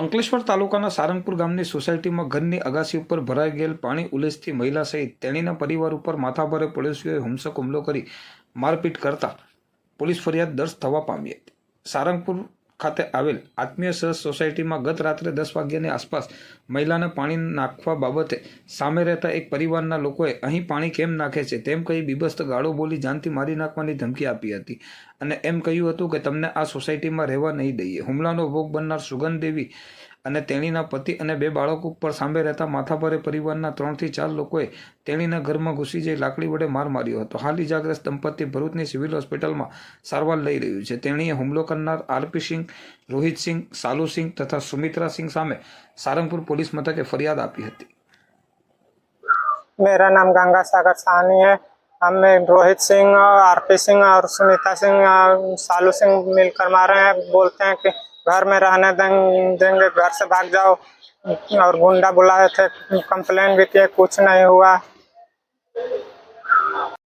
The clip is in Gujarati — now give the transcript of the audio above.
અંકલેશ્વર તાલુકાના સારંગપુર ગામની સોસાયટીમાં ઘરની અગાસી ઉપર ભરાઈ ગયેલ પાણી ઉલેસથી મહિલા સહિત તેણીના પરિવાર ઉપર માથાભારે પડોશીઓએ હિંસક હુમલો કરી મારપીટ કરતા પોલીસ ફરિયાદ દર્જ થવા પામી હતી. સારંગપુર ખાતે આવેલ આત્મીય સરસ સોસાયટીમાં ગત રાત્રે દસ વાગ્યાની આસપાસ મહિલાને પાણી નાખવા બાબતે સામે રહેતા એક પરિવારના લોકોએ અહીં પાણી કેમ નાખે છે તેમ કહી બીબસ્ત ગાળો બોલી જાનથી મારી નાખવાની ધમકી આપી હતી. અને એમ કહ્યું હતું કે, તમને આ સોસાયટીમાં રહેવા નહીં દઈએ. હુમલાનો ભોગ બનનાર સુગંધ દેવી અને તેણીના પતિ અને બે બાળકો પર સામે રહેતા માથાભારે પરિવારના ત્રણથી ચાર લોકોએ તેણીના ઘરમાં ઘૂસી જઈ લાકડી વડે માર માર્યો હતો હાલ ઇજાગ્રસ્ત દંપતી ભરૂચની સિવિલ હોસ્પિટલમાં સારવાર લઈ રહ્યું છે તેણીએ હુમલો કરનાર આરપી સિંહ રોહિતસિંહ સાલુસિંહ તથા સુમિત્રા સિંહ સામે સારંગપુર પોલીસ મથકે ફરિયાદ આપી હતી मेरा नाम गंगा सागर साहनी है हमें रोहित सिंह आरपी सिंह और सुनीता सिंह और सालू सिंह मिलकर मारे हैं बोलते हैं कि घर में रहने दें- देंगे घर से भाग जाओ और गुंडा बुलाए थे कंप्लेन भी किए कुछ नहीं हुआ